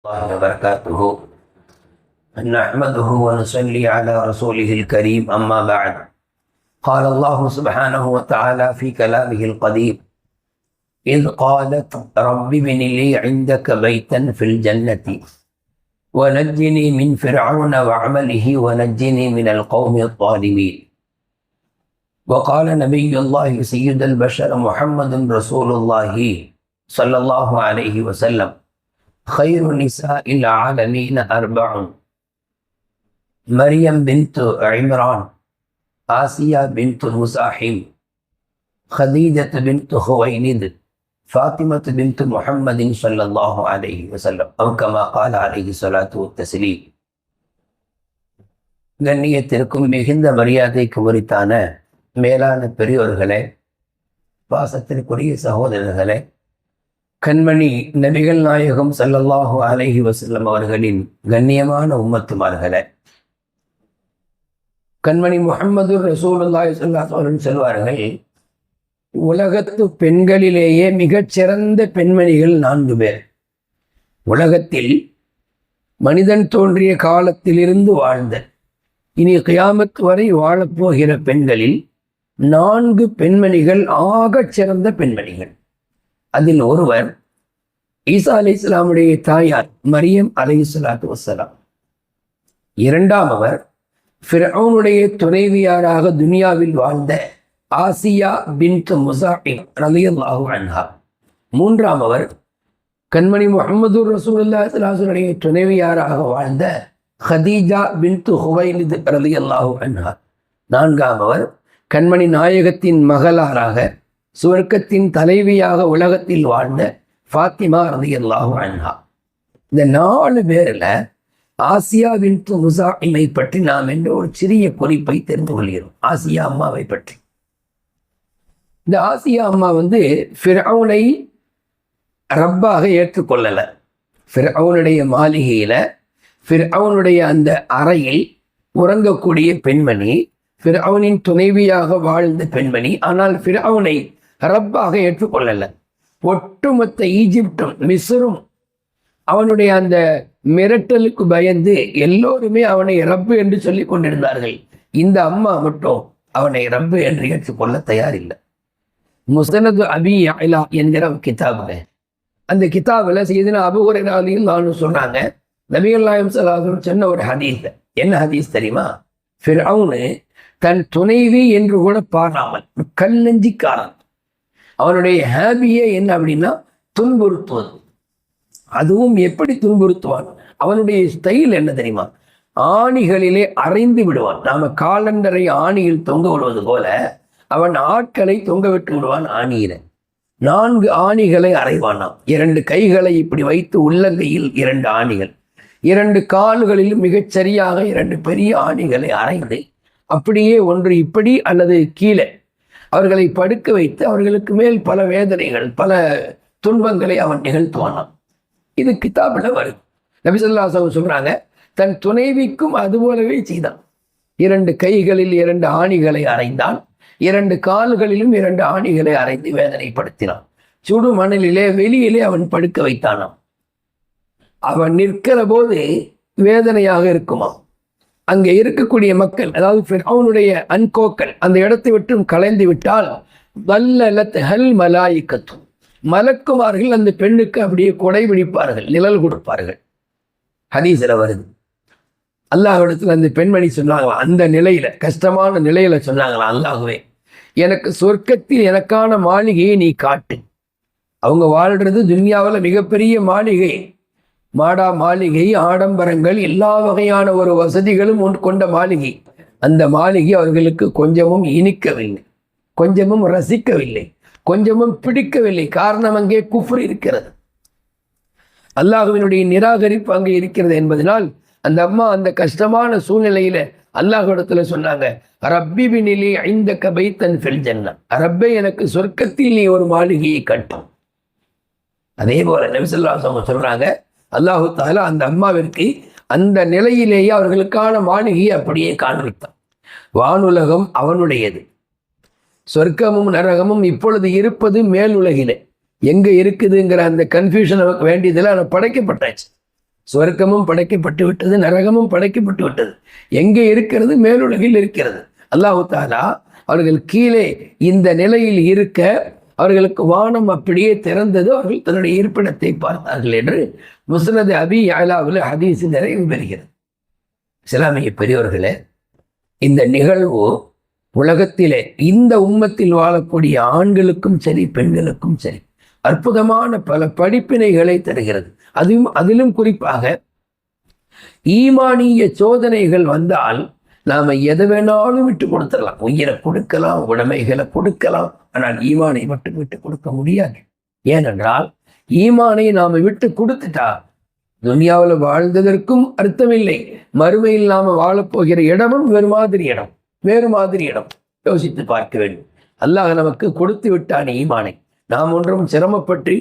الله وبركاته. نحمده ونصلي على رسوله الكريم أما بعد. قال الله سبحانه وتعالى في كلامه القديم إذ قالت رب ابن لي عندك بيتا في الجنة ونجني من فرعون وعمله ونجني من القوم الظالمين. وقال نبي الله سيد البشر محمد رسول الله صلى الله عليه وسلم خير نساء العالمين أربع مريم بنت عمران آسيا بنت مزاحم خديجة بنت خويند فاطمة بنت محمد صلى الله عليه وسلم أو كما قال عليه الصلاة والتسليم கண்ணியத்திற்கும் மிகுந்த மரியாதைக்கு உரித்தான மேலான பெரியோர்களே பாசத்திற்குரிய சகோதரர்களே கண்மணி நபிகள் நாயகம் சல்லல்லாஹு அலஹி வசல்லம் அவர்களின் கண்ணியமான உம்மத்துமார்களே. கண்மணி முகமது ரசூலுல்லாஹி ஸல்லல்லாஹு செல்வார்கள் உலகத்து பெண்களிலேயே மிகச்சிறந்த பெண்மணிகள் நான்கு பேர். உலகத்தில் மனிதன் தோன்றிய காலத்திலிருந்து வாழ்ந்த இனி கியாமத் வரை வாழப்போகிற பெண்களில் நான்கு பெண்மணிகள் ஆகச் சிறந்த பெண்மணிகள். அதில் ஒருவர் ஈசா அலி இஸ்லாமுடைய தாயார் மரியம் அலை இஸ்லாத்து வசலாம் இரண்டாம் அவர் ஃபிரௌனுடைய துணைவியாராக துனியாவில் வாழ்ந்த ஆசியா பின்த் முசாஹிம் ரலியல்லாஹு அன்ஹா. மூன்றாம் அவர் கண்மணி முகமது ரசூல்லா இஸ்லாசுடைய துணைவியாராக வாழ்ந்த ஹதீஜா பின்து ஹுவைலித் ரலியல்லாஹு அன்ஹா. நான்காம் அவர் கண்மணி நாயகத்தின் மகளாராக சுவர்க்கத்தின் தலைவியாக உலகத்தில் வாழ்ந்த ஃபாத்திமா ரலியல்லாஹு அண்ணா இந்த நாலு பேரில் ஆசியாவின் பின்து முசாஹிமை பற்றி நாம் என்ற ஒரு சிறிய குறிப்பை தெரிந்து கொள்கிறோம். ஆசியா அம்மாவை பற்றி. இந்த ஆசியா அம்மா வந்து ஃபிரௌனை ரப்பாக ஏற்றுக்கொள்ளலை. ஃபிரௌனுடைய மாளிகையில் ஃபிரௌனுடைய அந்த அறையில் உறங்கக்கூடிய பெண்மணி ஃபிரௌனின் துணைவியாக வாழ்ந்த பெண்மணி ஆனால் ஃபிரௌனை ரப்பாக ஏற்றுக்கொள்ளலை. ஒட்டுமொத்த ஈஜிப்டும் மிஸ்ரும் அவனுடைய அந்த மிரட்டலுக்கு பயந்து எல்லோருமே அவனை ரப்பு என்று சொல்லி கொண்டிருந்தார்கள். இந்த அம்மா மட்டும் அவனை ரப்பு என்று ஏற்றுக்கொள்ள தயாரில்லை. முசனது அபி அலா என்கிற கிதாபுல அந்த கிதாபில் சீதனா அபுகுரையும் நானும் சொன்னாங்க நபிகள் நாயம் சலாசன் சொன்ன ஒரு ஹதீஸ். என்ன ஹதீஸ் தெரியுமா? அவனு தன் துணைவி என்று கூட பாராமல் கல்லஞ்சிக்காரன் அவனுடைய ஹாபியே என்ன அப்படின்னா துன்புறுத்துவது. அதுவும் எப்படி துன்புறுத்துவான்? அவனுடைய ஸ்டைல் என்ன தெரியுமா? ஆணிகளிலே அரைந்து விடுவான். நாம காலண்டரை ஆணியில் தொங்க விடுவது போல அவன் ஆட்களை தொங்க விட்டு விடுவான் ஆணியில. நான்கு ஆணிகளை அறைவானாம் இரண்டு கைகளை இப்படி வைத்து உள்ளங்கையில் இரண்டு ஆணிகள். இரண்டு கால்களிலும் மிகச் சரியாக இரண்டு பெரிய ஆணிகளை அரைந்து அப்படியே ஒன்று இப்படி அல்லது கீழே. அவர்களை படுக்க வைத்து அவர்களுக்கு மேல் பல வேதனைகள் பல துன்பங்களை அவன் நிகழ்த்துவானான் இது கிதாபில் வருது. நபிசல்லாசவன் சொல்கிறாங்க தன் துணைவிக்கும் அதுபோலவே செய்தான். இரண்டு கைகளில் இரண்டு ஆணிகளை அரைந்தான் இரண்டு கால்களிலும் இரண்டு ஆணிகளை அரைந்து வேதனைப்படுத்தினான். சுடு மணலிலே வெளியிலே அவன் படுக்க வைத்தானாம். அவன் நிற்கிற போது வேதனையாக இருக்குமா அங்கே இருக்கக்கூடிய மக்கள் அதாவது அவனுடைய அன்கோக்கள் அந்த இடத்தை விட்டும் கலைந்து விட்டால் வல்ல ஹல் மலாய்க்கத்தும் மலக்குமார்கள் அந்த பெண்ணுக்கு அப்படியே கொடை விழிப்பார்கள் நிழல் கொடுப்பார்கள். ஹதீஸில் வருது. அல்லாஹிடத்தில் அந்த பெண்மணி சொன்னாங்களாம் அந்த நிலையில் கஷ்டமான நிலையில் சொன்னாங்களாம் அல்லாஹுவே எனக்கு சொர்க்கத்தில் எனக்கான மாளிகையை நீ காட்டு. அவங்க வாழ்கிறது துன்யாவில் மிகப்பெரிய மாளிகை. மாடா மாளிகை ஆடம்பரங்கள் எல்லா வகையான ஒரு வசதிகளும் கொண்ட மாளிகை. அந்த மாளிகை அவர்களுக்கு கொஞ்சமும் இனிக்கவில்லை. கொஞ்சமும் ரசிக்கவில்லை. கொஞ்சமும் பிடிக்கவில்லை. காரணம் அங்கே குஃப்ரு இருக்கிறது. அல்லாஹுவினுடைய நிராகரிப்பு அங்கே இருக்கிறது என்பதனால் அந்த அம்மா அந்த கஷ்டமான சூழ்நிலையில அல்லாஹிடத்துல சொன்னாங்க ரப்பி பினிலி ஐந்த கபைத்தன் ஃபில் ஜன்னா ரப்பே எனக்கு சொர்க்கத்தில் நீ ஒரு மாளிகையை கட்டும். அதே போல நபிசல்லாஸ் அவங்க சொல்றாங்க அல்லாஹு தாலா அந்த அம்மாவிற்கு அந்த நிலையிலேயே அவர்களுக்கான மாளிகையை அப்படியே காண்பித்தான். வானுலகம் அவனுடையது. சொர்க்கமும் நரகமும் இப்பொழுது இருப்பது மேல் உலகிலே. எங்கே இருக்குதுங்கிற அந்த கன்ஃபியூஷன் நமக்கு வேண்டியதில் அதை படைக்கப்பட்டாச்சு. சொர்க்கமும் படைக்கப்பட்டு விட்டது நரகமும் படைக்கப்பட்டு விட்டது. எங்கே இருக்கிறது? மேலுலகில் இருக்கிறது. அல்லாஹு தாலா அவர்கள் கீழே இந்த நிலையில் இருக்க அவர்களுக்கு வானம் அப்படியே திறந்தது அவர்கள் தன்னுடைய இருப்பிடத்தை பார்த்தார்கள் என்று முஸ்னது அபி யாலாவில் ஹதீஸ் நிறைவு பெறுகிறது. இஸ்லாமிய பெரியவர்களே இந்த நிகழ்வு உலகத்திலே இந்த உம்மத்தில் வாழக்கூடிய ஆண்களுக்கும் சரி பெண்களுக்கும் சரி அற்புதமான பல படிப்பினைகளை தருகிறது. அதுவும் அதிலும் குறிப்பாக ஈமானிய சோதனைகள் வந்தால் நாம் எதை வேணாலும் விட்டு கொடுத்துடலாம். உயிரை கொடுக்கலாம் உடைமைகளை கொடுக்கலாம் ஆனால் ஈமானை மட்டும் விட்டு கொடுக்க முடியாது. ஏனென்றால் ஈமானை நாம விட்டு கொடுத்துட்டா துனியாவில் வாழ்ந்ததற்கும் அர்த்தமில்லை. மறுமையில் நாம் வாழப்போகிற இடமும் வேறு மாதிரி இடம் வேறு மாதிரி இடம். யோசித்து பார்க்க வேண்டும். அல்லாஹ் நமக்கு கொடுத்து விட்டான் ஈமானை. நாம் ஒன்றும் சிரமப்பட்டு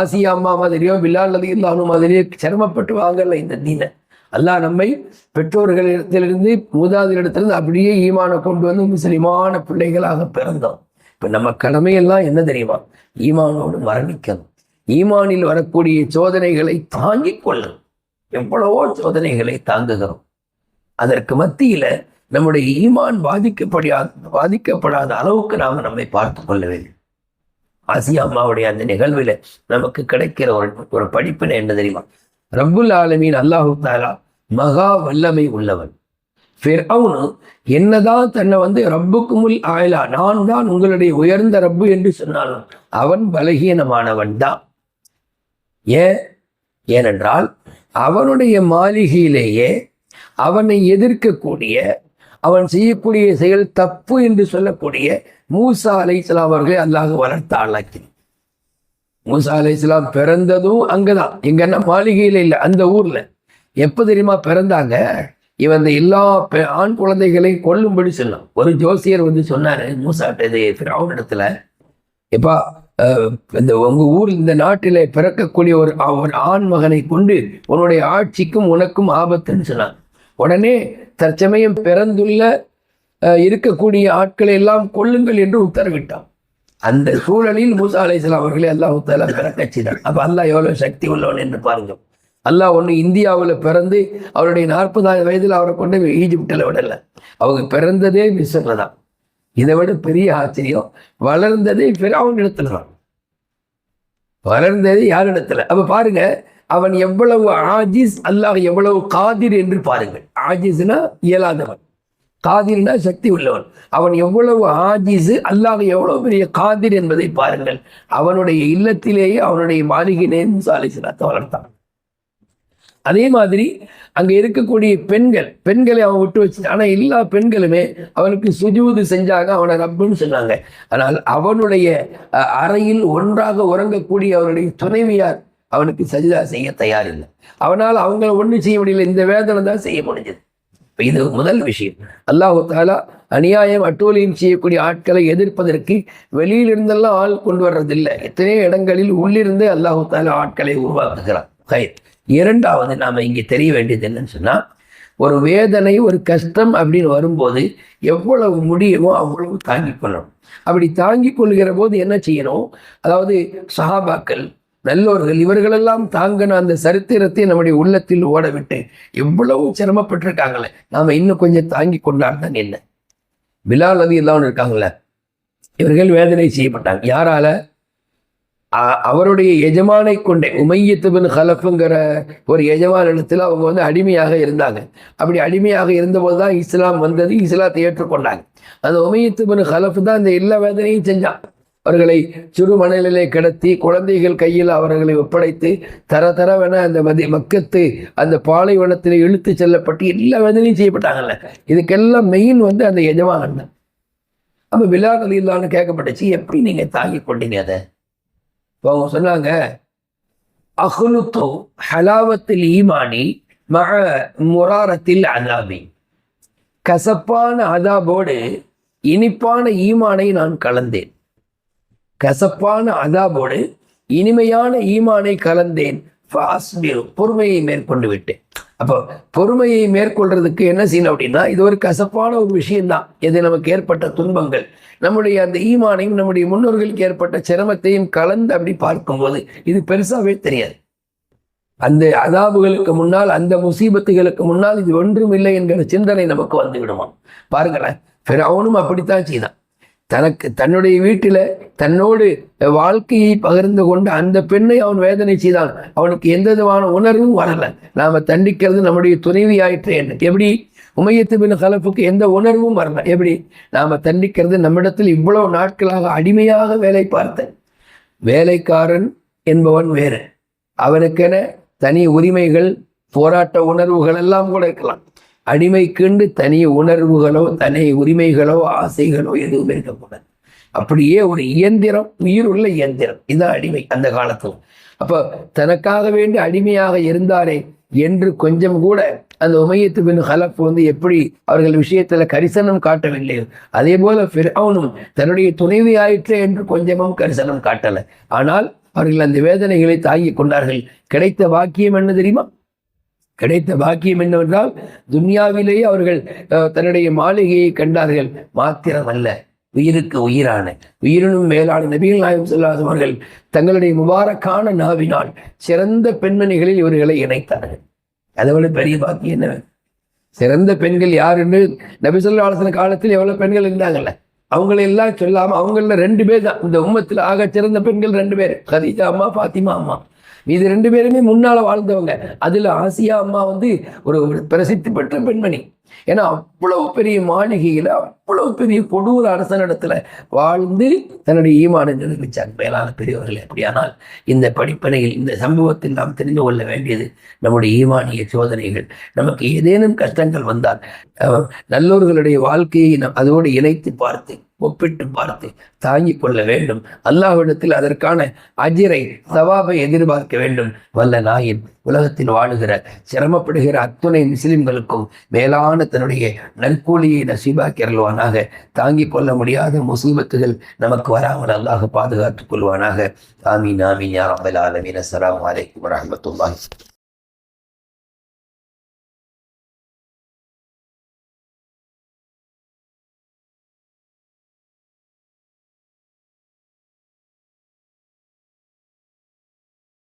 ஆசியா அம்மா மாதிரியோ பில்லால் இல்லாமல் மாதிரியோ சிரமப்பட்டு வாங்கல இந்த தீனை. அல்லாஹ் நம்மை பெற்றோர்களிடத்திலிருந்து மூதாதிரிடத்திலிருந்து அப்படியே ஈமானை கொண்டு வந்து முஸ்லிமான பிள்ளைகளாக பிறந்தோம் இப்போ நம்ம கடமையெல்லாம் என்ன தெரியுமா? ஈமானோடு மரணிக்கணும். ஈமானில் வரக்கூடிய சோதனைகளை தாங்கிக் கொள்ளணும். எவ்வளவோ சோதனைகளை தாங்குகிறோம். அதற்கு மத்தியில் நம்முடைய ஈமான் பாதிக்கப்படாத பாதிக்கப்படாத அளவுக்கு நாம் நம்மை பார்த்து கொள்ள வேண்டும். ஆசியா அம்மாவுடைய அந்த நிகழ்வில் நமக்கு கிடைக்கிற ஒரு ஒரு படிப்பினை என்ன தெரியுமா? ரப்புல் ஆலமீன் அல்லாஹு தாலா மகா வல்லமை உள்ளவன். ஃபிர்அவுனு என்னதான் தன்னை வந்து ரப்புக்கு முல் ஆயிலா நான் தான் உங்களுடைய உயர்ந்த ரப்பு என்று சொன்னாலும் அவன் பலகீனமானவன் தான். ஏன்? ஏனென்றால் அவனுடைய மாளிகையிலேயே அவனை எதிர்க்கக்கூடிய அவன் செய்யக்கூடிய செயல் தப்பு என்று சொல்லக்கூடிய மூசா அலை இஸ்லாம் அவர்களை அல்லாஹ் வளர்த்த ஆளாக்கி. மூசா அலை இஸ்லாம் பிறந்ததும் அங்கதான். எங்கன்னா மாளிகையில இல்லை அந்த ஊர்ல. எப்போ தெரியுமா பிறந்தாங்க? இவன் இந்த எல்லா பெ- ஆண் குழந்தைகளையும் கொல்லும்படி சொன்னான் ஒரு ஜோசியர் வந்து சொன்னார் மூசாட்ட இது இடத்துல எப்பா இந்த உங்கள் ஊர் இந்த நாட்டில் பிறக்கக்கூடிய ஒரு ஒரு ஆண் மகனை கொண்டு உன்னுடைய ஆட்சிக்கும் உனக்கும் ஆபத்துன்னு சொன்னான். உடனே தற்சமயம் பிறந்துள்ள இருக்கக்கூடிய ஆட்களை எல்லாம் கொல்லுங்கள் என்று உத்தரவிட்டான். அந்த சூழலில் மூசா அலைஹிஸ்ஸலாம் அவர்களை அல்லாஹ் தாலா பிறக்கச் செய்தான். அப்ப அல்லாஹ் எவ்வளோ சக்தி உள்ளவன் என்று பாருங்கள். அல்லாஹ் ஒன்று இந்தியாவில் பிறந்து அவருடைய நாற்பதாயிரம் வயதில் அவரை கொண்டு ஈஜிப்டில் விடலை. அவங்க பிறந்ததே மிஸ்ரில் தான். இதை விட பெரிய ஆச்சரியம் வளர்ந்ததே பிறவன் இடத்துல தான். வளர்ந்தது யார் இடத்துல? அப்ப பாருங்க அவன் எவ்வளவு ஆஜிஸ் அல்லாஹ் எவ்வளவு காதிர் என்று பாருங்கள். ஆஜிஸ்னா இயலாதவன். காதிர்னா சக்தி உள்ளவன். அவன் எவ்வளவு ஆஜிஸ் அல்லாஹ் எவ்வளவு பெரிய காதிர் என்பதை பாருங்கள். அவனுடைய இல்லத்திலேயே அவனுடைய மாளிகையிலே மூசா அலைஹிஸ்ஸலாத்தை வளர்த்தான். அதே மாதிரி அங்கே இருக்கக்கூடிய பெண்கள் பெண்களை அவன் விட்டு வச்சு ஆனால் எல்லா பெண்களுமே அவனுக்கு சுஜூது செஞ்சாங்க அவனை ரப்புன்னு சொன்னாங்க. ஆனால் அவனுடைய அறையில் ஒன்றாக உறங்கக்கூடிய அவனுடைய துணைவியார் அவனுக்கு சஜிதா செய்ய தயார் இல்லை அவனால் அவங்கள ஒன்றும் செய்ய முடியல இந்த வேதனை தான் செய்ய முடிஞ்சது. இது முதல் விஷயம். அல்லாஹு தாலா அநியாயம் அட்டூழியம் செய்யக்கூடிய ஆட்களை எதிர்ப்பதற்கு வெளியிலிருந்தெல்லாம் ஆள் கொண்டு வர்றதில்லை. எத்தனையோ இடங்களில் உள்ளிருந்தே அல்லாஹு தாலா ஆட்களை உருவாக்குகிறான். ஹைர். இரண்டாவது நாம் இங்கே தெரிய வேண்டியது என்னன்னு சொன்னால் ஒரு வேதனை ஒரு கஷ்டம் அப்படின்னு வரும்போது எவ்வளவு முடியுமோ அவ்வளவு தாங்கிக் கொள்ளணும். அப்படி தாங்கிக் கொள்கிற போது என்ன செய்யணும்? அதாவது சஹாபாக்கள் நல்லோர்கள் இவர்களெல்லாம் தாங்கின அந்த சரித்திரத்தை நம்முடைய உள்ளத்தில் ஓடவிட்டு எவ்வளவு சிரமப்பட்டிருக்காங்களே நாம் இன்னும் கொஞ்சம் தாங்கி கொண்டாடுதான் என்ன? பிலால் அது எல்லாம் இருக்காங்களே இவர்கள் வேதனை செய்யப்பட்டாங்க. யாரால? அவருடைய எஜமானை கொண்டே உமையத்துபின் ஹலஃபுங்கிற ஒரு எஜமான இடத்துல அவங்க வந்து அடிமையாக இருந்தாங்க. அப்படி அடிமையாக இருந்தபோது தான் இஸ்லாம் வந்தது இஸ்லாத்தை ஏற்றுக்கொண்டாங்க. அந்த உமையத்துபின் ஹலஃப் தான் இந்த எல்லா வேதனையும் செஞ்சான். அவர்களை சிறு மணலிலே கிடத்தி குழந்தைகள் கையில் அவர்களை ஒப்படைத்து தர தரவென அந்த மதி மக்கத்து அந்த பாலைவனத்தில் இழுத்து செல்லப்பட்டு எல்லா வேதனையும் செய்யப்பட்டாங்கல்ல. இதுக்கெல்லாம் மெயின் வந்து அந்த எஜமான் அப்போ விழா அலி கேட்கப்பட்டுச்சு எப்படி நீங்கள் தாங்கி கொண்டீங்க அதை? இப்போ அவங்க சொன்னாங்க அஹ்லுத்தோ ஹலாவத்தில் ஈமானி மக முராரத்தில் அதாபி. கசப்பான அதாபோடு இனிப்பான ஈமானை நான் கலந்தேன். கசப்பான அதாபோடு இனிமையான ஈமானை கலந்தேன். ஃபாஸ்பிரு, பொறுமையை மேற்கொண்டு விட்டேன். அப்போ பொறுமையை மேற்கொள்றதுக்கு என்ன செய்யணும் அப்படின்னா இது ஒரு கசப்பான ஒரு விஷயம்தான். இது நமக்கு ஏற்பட்ட துன்பங்கள்? நம்முடைய அந்த ஈமானையும் நம்முடைய முன்னோர்களுக்கு ஏற்பட்ட சிரமத்தையும் கலந்து அப்படி பார்க்கும்போது இது பெருசாகவே தெரியாது. அந்த அதாபுகளுக்கு முன்னால் அந்த முசீபத்துகளுக்கு முன்னால் இது ஒன்றும் இல்லை என்கிற சிந்தனை நமக்கு வந்து விடுமா பாருங்களேன் அவனும் அப்படித்தான் செய்தான். தனக்கு தன்னுடைய வீட்டில் தன்னோடு வாழ்க்கையை பகிர்ந்து கொண்டு அந்த பெண்ணை அவன் வேதனை செய்தான். அவனுக்கு எந்த விதமான உணர்வும் வரலை. நாம் தண்டிக்கிறது நம்முடைய துணைவி ஆயிற்று என்ன? எப்படி? உமையத்து பின் கலப்புக்கு எந்த உணர்வும் வரல. எப்படி? நாம் தண்டிக்கிறது நம்மிடத்தில் இவ்வளவு நாட்களாக அடிமையாக வேலை பார்த்த வேலைக்காரன் என்பவன் வேறு. அவனுக்கென தனி உரிமைகள் போராட்ட உணர்வுகள் எல்லாம் கூட இருக்கலாம். அடிமைக்குண்டு தனி உணர்வுகளோ தனி உரிமைகளோ ஆசைகளோ எதுவும் இருக்கக்கூடாது அப்படியே ஒரு இயந்திரம் உயிர் உள்ள இயந்திரம். இதுதான் அடிமை அந்த காலத்தில். அப்போ தனக்காக வேண்டி அடிமையாக இருந்தாரே என்று கொஞ்சம் கூட அந்த உமையத்து பின் ஹலப் வந்து எப்படி அவர்கள் விஷயத்துல கரிசனம் காட்டவில்லை. அதே போல அவனும் தன்னுடைய துணைவி ஆயிற்று என்று கொஞ்சமும் கரிசனம் காட்டலை. ஆனால் அவர்கள் அந்த வேதனைகளை தாங்கிக் கொண்டார்கள். கிடைத்த வாக்கியம் என்ன தெரியுமா? கிடைத்த பாக்கியம் என்னவென்றால் துன்யாவிலேயே அவர்கள் தன்னுடைய மாளிகையை கண்டார்கள். மாத்திரமல்ல உயிருக்கு உயிரான உயிரினும் மேலான நபிகள் நாயம் அவர்கள் தங்களுடைய முபாரக்கான நாவினால் சிறந்த பெண்மணிகளில் இவர்களை இணைத்தார்கள். அதை பெரிய பாக்கியம் என்ன? சிறந்த பெண்கள் யார் என்று நபி காலத்தில் எவ்வளவு பெண்கள் இருந்தாங்கல்ல? அவங்களெல்லாம் சொல்லாம அவங்கள ரெண்டு பேர் தான். இந்த உம்மத்தில் ஆக சிறந்த பெண்கள் ரெண்டு பேர். ஹரிஜா அம்மா பாத்திமா அம்மா. இது ரெண்டு பேருமே முன்னால் வாழ்ந்தவங்க. அதில் ஆசியா அம்மா வந்து ஒரு பிரசித்தி பெற்ற பெண்மணி. ஏன்னா அவ்வளவு பெரிய மாளிகையில் அவ்வளவு பெரிய கொடூர அரசனிடத்தில் வாழ்ந்து தன்னுடைய ஈமான நிரூபித்தாங்க மேலான பெரியவர்கள் எப்படியானால் இந்த படிப்பனையில் இந்த சம்பவத்தில் நாம் தெரிந்து கொள்ள வேண்டியது நம்முடைய ஈமானிய சோதனைகள். நமக்கு ஏதேனும் கஷ்டங்கள் வந்தால் நல்லோர்களுடைய வாழ்க்கையை நாம் அதோடு இணைத்து பார்த்து ஒப்பிட்டு பார்த்து தாங்கிக் கொள்ள வேண்டும். அல்லாஹ்விடத்தில் அதற்கான அஜிரை சவாபை எதிர்பார்க்க வேண்டும். வல்ல நாயின் உலகத்தில் வாழுகிற சிரமப்படுகிற அத்துணை முஸ்லிம்களுக்கும் மேலான தன்னுடைய நற்கூலியை நசீபாக்கிறல்வானாக தாங்கிக் கொள்ள முடியாத முசீபத்துகள் நமக்கு வராமல் அல்லாஹ் பாதுகாத்துக் கொள்வானாக. ஆமீன் ஆமீன் யார் அபல் அஸ்லாம் வலைக்கம் வரமத்துல்லாஹ்